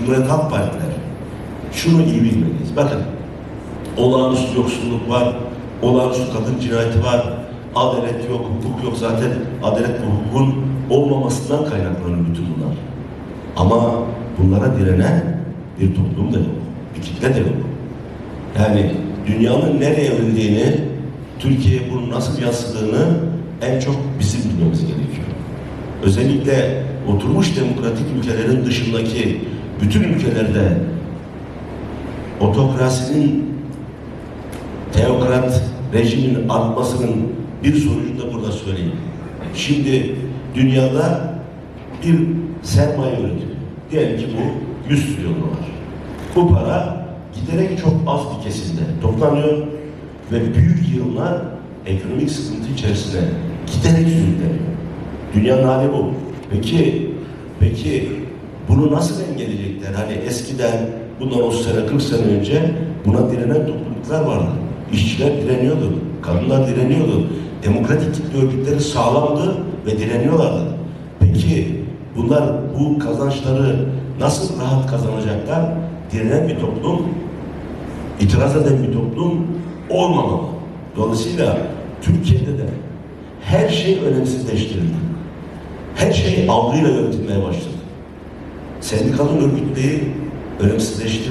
Cumhuriyet Halk Partileri şunu iyi bilmeliyiz. Bakın olağanüstü yoksulluk var, olağanüstü kadın cinayeti var, adalet yok, hukuk yok zaten adalet ve hukukun olmamasından kaynaklanıyor bütün bunlar. Ama bunlara direnen bir toplum da yok, bir kitle de yok. Yani dünyanın nereye evrildiğini, Türkiye'ye bunun nasıl yansıdığını en çok bizim bilmemiz gerekiyor. Özellikle oturmuş demokratik ülkelerin dışındaki bütün ülkelerde otokrasinin teokrat rejimin artmasının bir sonucunu da burada söyleyeyim. Şimdi dünyada bir sermaye üretiyor. Diyelim ki bu 100 trilyon dolar. Bu para giderek çok az bir kesimde toplanıyor ve büyük yığınlar ekonomik sıkıntı içerisine giderek sürükleniyor. Dünyanın hali bu. Peki, peki bunu nasıl engelleyecekler? Hani eskiden bundan 30 sene, 40 sene önce buna direnen topluluklar vardı. İşçiler direniyordu, kadınlar direniyordu. Demokratik örgütleri sağlamdı ve direniyorlardı. Peki bunlar bu kazançları nasıl rahat kazanacaklar? Direnen bir toplum, itiraz eden bir toplum olmamalı. Dolayısıyla Türkiye'de de her şey önemsizleştirildi. Her şey algıyla yönetilmeye başladı. Sendikanın örgütlüğü önemsizleşti.